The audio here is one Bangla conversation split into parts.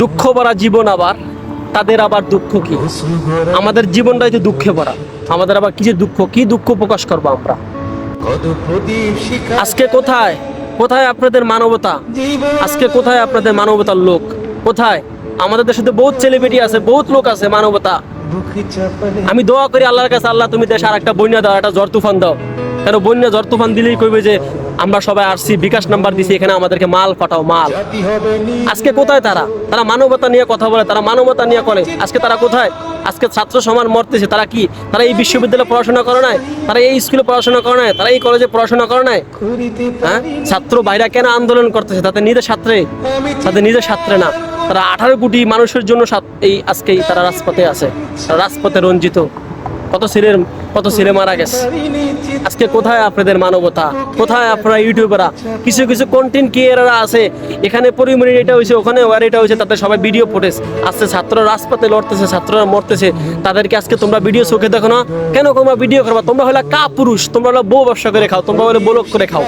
দুঃখ। ভরা জীবন আবার তাদের আবার দুঃখ কি? আমাদের জীবনটাই তো দুঃখে ভরা। আমাদের আবার কি যে দুঃখ কি দুঃখ প্রকাশ করব আমরা? আজকে কোথায়? কোথায় আপনাদের মানবতা? আজকে কোথায় আপনাদের মানবতার লোক? কোথায়? আমাদের দেশে তো বহুত সেলিব্রিটি আছে বহুত লোক আছে মানবতা। আমি দোয়া করি আল্লাহর কাছে আল্লাহ তুমি দেশে আর একটা বন্যা দাও একটা ঝড় তুফান দাও। কেন বন্যা ঝড় তুফান দিলেই কইবে যে আমরা সবাই আসছি বিকাশ নাম্বার দিছি এখানে আমাদেরকে মাল পাঠাও মাল। আজকে কোথায় তারা? তারা মানবতা নিয়ে কথা বলে তারা মানবতা নিয়ে করে। আজকে তারা কোথায়? আজকে ছাত্র সমাজ মরতেছে তারা কি? তারা এই বিশ্ববিদ্যালয়ে পড়াশোনা করে নাই? তারা এই স্কুলে পড়াশোনা করে নাই? তারা এই কলেজে পড়াশোনা করে নাই? হ্যাঁ? ছাত্র বাইরা কেন আন্দোলন করতেছে? তাদের নিজের ছাত্রে তাদের নিজের ছাত্রে না। তারা আঠারো কোটি মানুষের জন্য এই আজকেই তারা রাজপথে আছে। তারা রাজপথে রঞ্জিত। কত ছেলের, কত ছেলে মারা গেছে? আজকে কোথায় আপনাদের মানবতা? কোথায় আপনারা ইউটিউবাররা? কিছু কিছু কন্টেন্ট ক্রিয়েটাররা আছে। এখানে পরিমণি এটা হয়েছে, ওখানে ওয়ার এটা হয়েছে তাদের সবাই ভিডিও ফুটেজ আসছে ছাত্ররা রাজপথে লড়তেছে, ছাত্ররা মরতেছে। তাদেরকে আজকে তোমরা ভিডিও চোখে দেখো না। কেন তোমরা ভিডিও করবা? তোমরা হলে কা পুরুষ তোমরা হলো বউ ব্যবসা করে খাও। তোমরা হলে বলক করে খাও।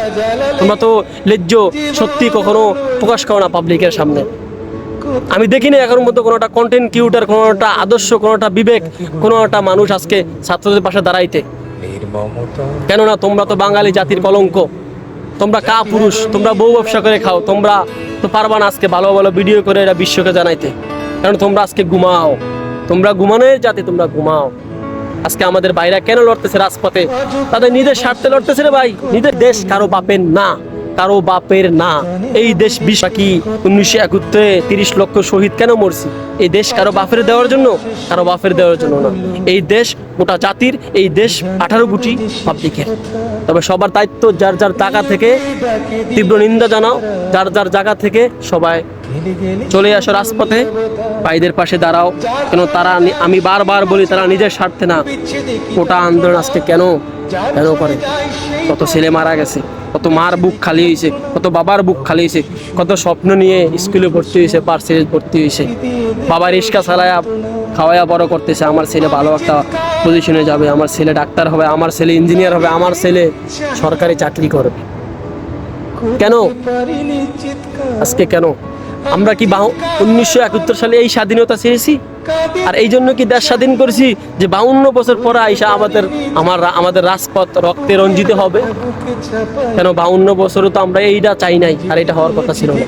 তোমরা তো লেজ্জ সত্যি কখনো প্রকাশ করো না পাবলিকের সামনে। আমি দেখিনি এখন মধ্যে কোনোটা কন্টেন্ট কিউটার কোনোটা আদর্শ, কোনোটা বিবেক, কোনোটা মানুষ আজকে ছাত্রদের পাশে দাঁড়াইতে। কেননা তোমরা তো বাঙালি জাতির কলঙ্ক। তোমরা কা পুরুষ, তোমরা বউ ব্যবসা করে খাও, তোমরা তো পারবা না আজকে ভালো ভালো ভিডিও করে এরা বিশ্বকে জানাইতে। কারণ তোমরা আজকে ঘুমাও। তোমরা ঘুমানোর জাতি, তোমরা ঘুমাও। আজকে আমাদের বাইরা কেন লড়তেছে রাজপথে? তাদের নিজের স্বার্থে লড়তেছে রে ভাই। নিজের দেশ কারও বাপের না। কারও বাপের না। এই দেশ বিশ কি উনিশশো একাত্তরে তিরিশ লক্ষ শহীদ কেন মরছি? এই দেশ কারও বাপের দেওয়ার জন্য? কারও বাপের দেওয়ার জন্য না। এই দেশ গোটা জাতির, এই দেশ আঠারো কোটি পাবলিকের তবে সবার দায়িত্ব যার যার জায়গা থেকে তীব্র নিন্দা জানাও, যার যার জায়গা থেকে সবাই চলে আসো রাজপথে। ভাইদের পাশে দাঁড়াও। কেন তারা আমি বারবার বলি, তারা নিজের স্বার্থে না। গোটা আন্দোলন আজকে কেন? কেন করে? কত ছেলে মারা গেছে, কত মার বুক খালি হয়েছে, কত বাবার বুক খালি হয়েছে, কত স্বপ্ন নিয়ে স্কুলে ভর্তি হয়েছে, পার্সেল ভর্তি হয়েছে। বাবার রিক্সা চালায়া খাওয়ায়া বড় করতেছে, আমার ছেলে ভালো একটা পজিশনে যাবে, আমার ছেলে ডাক্তার হবে, আমার ছেলে ইঞ্জিনিয়ার হবে, আমার ছেলে সরকারি চাকরি করবে। কেন? আজকে কেন? আমরা কি উনিশশো একাত্তর সালে এই স্বাধীনতা চেয়েছি আর এই জন্য কি দেশ স্বাধীন করছি? যে বাউন্ন বছর পরে আইসা আমাদের আমার আমাদের রাজপথ রক্তে রঞ্জিত হবে। কেন বাউন্ন বছরও তো আমরা এইটা চাই নাই, আর এটা হওয়ার কথা ছিল না।